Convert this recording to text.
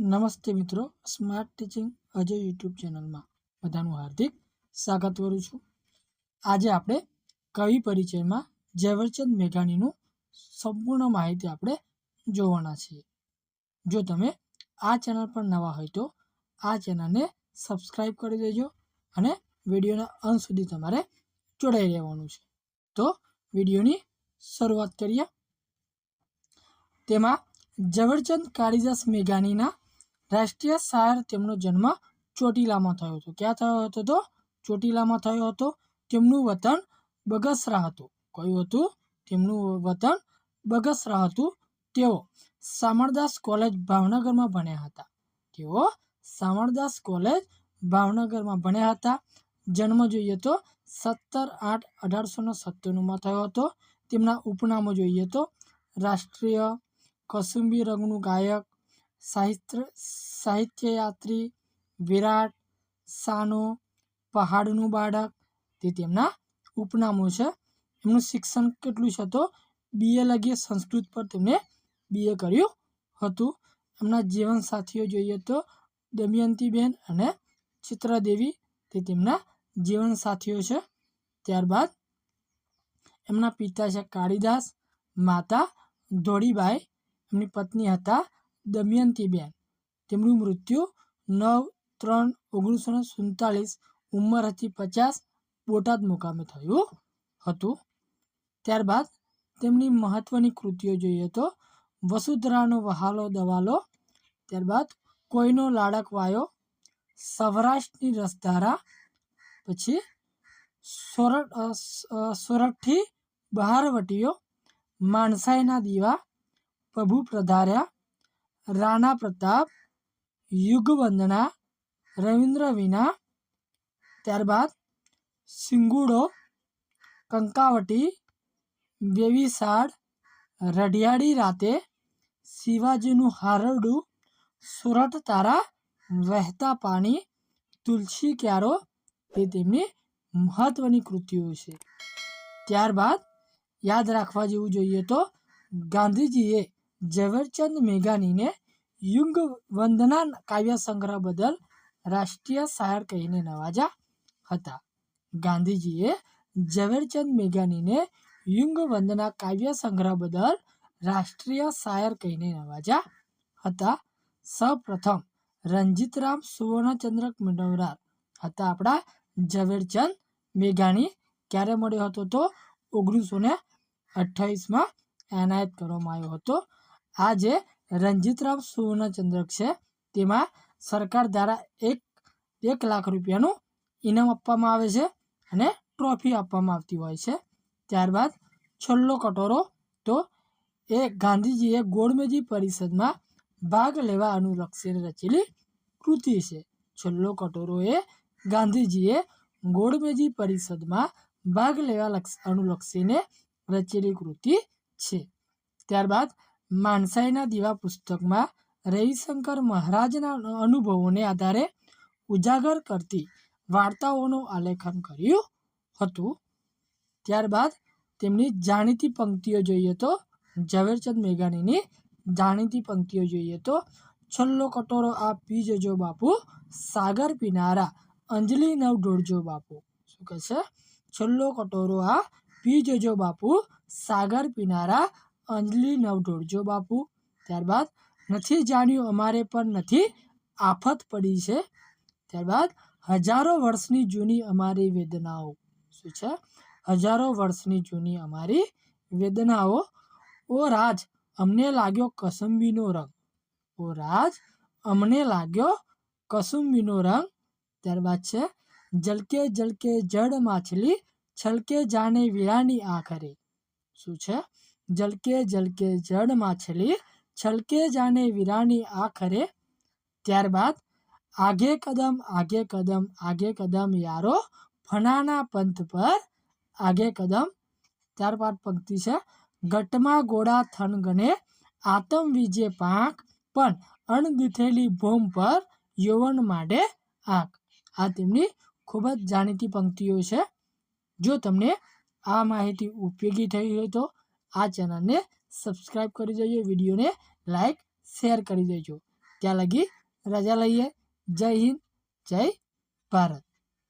નમસ્તે મિત્રો, smart teaching Ajay YouTube ચેનલમાં બધાનું હાર્દિક સ્વાગત કરું છું. આજે આપણે કવિ પરિચયમાં ઝવેરચંદ મેઘાણીનું સંપૂર્ણ માહિતી આપણે જોવાના છીએ. જો તમે આ ચેનલ પર નવા હોય તો આ ચેનલને સબસ્ક્રાઈબ કરી દેજો અને વિડીયોના અંત સુધી તમારે જોડાઈ રહેવાનું છે. તો વિડીયોની શરૂઆત કરીએ. તેમાં ઝવેરચંદ કાળીદાસ મેઘાણીના રાષ્ટ્રીય શાયર તેમનો જન્મ ચોટીલામાં થયો હતો. ક્યાં થયો હતો તો? ચોટીલામાં થયો હતો. તેમનું વતન બગસરા હતું. કયું હતું? તેમનું વતન બગસરા હતું. તેઓ શામળદાસ કોલેજ ભાવનગરમાં ભણ્યા હતા. તેઓ શામળદાસ કોલેજ ભાવનગરમાં ભણ્યા હતા. જન્મ જોઈએ તો સત્તર આઠ અઢારસો ને સત્તાણુંમાં થયો હતો. તેમના ઉપનામો જોઈએ તો રાષ્ટ્રીય કસુંબી રંગનું ગાયક સાહિત્ય, સાહિત્યયાત્રી વિરાટ સાનો, પહાડનું બાળક. તે તેમના ઉપનામો છે. એમનું શિક્ષણ કેટલું છે તો બીએ લગી સંસ્કૃત પર તેમણે બીએ કર્યું હતું. એમના જીવનસાથીઓ જોઈએ તો દમયંતીબેન અને ચિત્રાદેવી તે તેમના જીવનસાથીઓ છે. ત્યારબાદ એમના પિતા છે કાળીદાસ, માતા ધોળીબાઈ. એમની પત્ની હતા દમયંતીબેન તેમનું મૃત્યુ નવ ત્રણ ઓગણીસો ને સુડતાલીસ ઉંમર હતી પચાસ બોટાદ મુકામે થયું હતું. ત્યારબાદ તેમની મહત્ત્વની કૃતિઓ જોઈએ તો વસુધરાનો વહાલો દવાલો, ત્યારબાદ કોઈનો લાડક વાયો, સૌરાષ્ટ્રની રસધારા, પછી સોરઠ સોરઠથી બહારવટીઓ માણસાઈના દીવા, પ્રભુ પ્રધાર્યા રાણા પ્રતાપ, યુગવંદના, રવિન્દ્ર વિના, ત્યારબાદ સિંગુડો, કંકાવટી, વેવિસાડ, રઢિયાળી રાતે શિવાજીનું હારડું સુરટ તારા વહેતા પાણી, તુલસી ક્યારો તે તેમની મહત્ત્વની કૃતિઓ છે. ત્યારબાદ યાદ રાખવા જેવું જોઈએ તો ગાંધીજીએ ઝવેરચંદ મેઘાણીને યુંગ વંદના કાવ્ય સંગ્રહ બદલ રાષ્ટ્રીય શાયર કહીને નવાજા હતા. ગાંધીજીએ ઝવેરચંદ મેઘાણીને યુંગ વંદના કાવ્ય સંગ્રહ બદલ રાષ્ટ્રીય શાયર કહીને નવાજા હતા. સૌપ્રથમ રંજીતરામ સુવર્ણચંદ્રક મેળવનાર હતા આપણા ઝવેરચંદ મેઘાણી. ક્યારે મળ્યો હતો તો ઓગણીસો ને અઠ્ઠાવીસમાં એનાયત કરવામાં આવ્યો હતો. આ જે રંજીતરામ સુવર્ણચંદ્રક છે. તેમાં સરકાર દ્વારા એક એક લાખ રૂપિયાનું ઇનામ આપવામાં આવે છે અને ટ્રોફી આપવામાં આવતી હોય છે. ત્યારબાદ છેલ્લો કટોરો તો એ ગાંધીજીએ ગોળમેજી પરિષદમાં ભાગ લેવા અનુલક્ષીને રચેલી કૃતિ છે. છેલ્લો કટોરો એ ગાંધીજીએ ગોળમેજી પરિષદમાં ભાગ લેવા લક્ષ અનુલક્ષીને રચેલી કૃતિ છે. ત્યારબાદ માનસાઈના દીવા પુસ્તકમાં રવિશંકર મહારાજના અનુભવોને આધારે ઉજાગર કરતી વાર્તાઓનું આલેખન કર્યું હતું. ત્યારબાદ તેમની જાણીતી પંક્તિઓ જોઈએ તો ઝવેરચંદ મેઘાણીની જાણીતી પંક્તિઓ જોઈએ તો છલ્લો કટોરો આ પી જજો બાપુ, સાગર પીનારા, અંજલિ નવ ઢોળજો બાપુ. શું કહે છે છલ્લો કટોરો આ પી જજો બાપુ, સાગર પીનારા અંજલિ નવઢોળ જો બાપુ. ત્યારબાદ નથી જાણ્યું અમારે પણ નથી આફત પડી છે. ત્યારબાદ હજારો વર્ષની જૂની અમારી વેદનાઓ. શું છે? હજારો વર્ષની જૂની અમારી વેદનાઓ? ઓ રાજ, અમને લાગ્યો કસુંબીનો રંગ. ઓ રાજ, અમને લાગ્યો કસુંબીનો રંગ. ત્યારબાદ છે, જલકે જલકે જડ માછલી, છલકે જાણે વીરાની આખરે. શું છે? જલકે જલકે જડ માછલી છલકે જાણે વીરાની આખરે. ત્યારબાદ, આગે કદમ આગે કદમ આગે કદમ યારો ફનાના પંથ પર, આગે કદમ. ત્યારબાદ પંક્તિ છે, ઘટમાં ગોળા થનગને આતમ વિજે પાંખ, પણ અણદીથેલી ભોમ પર યૌવન માટે આંખ. આ તેમની ખૂબ જ જાણીતી પંક્તિઓ છે. જો તમને આ માહિતી ઉપયોગી થઈ હોય તો આ ચેનલને સબસ્ક્રાઈબ કરી દેજો વિડીયોને લાઈક, શેર કરી દેજો. ત્યાં લગી રજા લઈએ. જય હિન્દ, જય ભારત.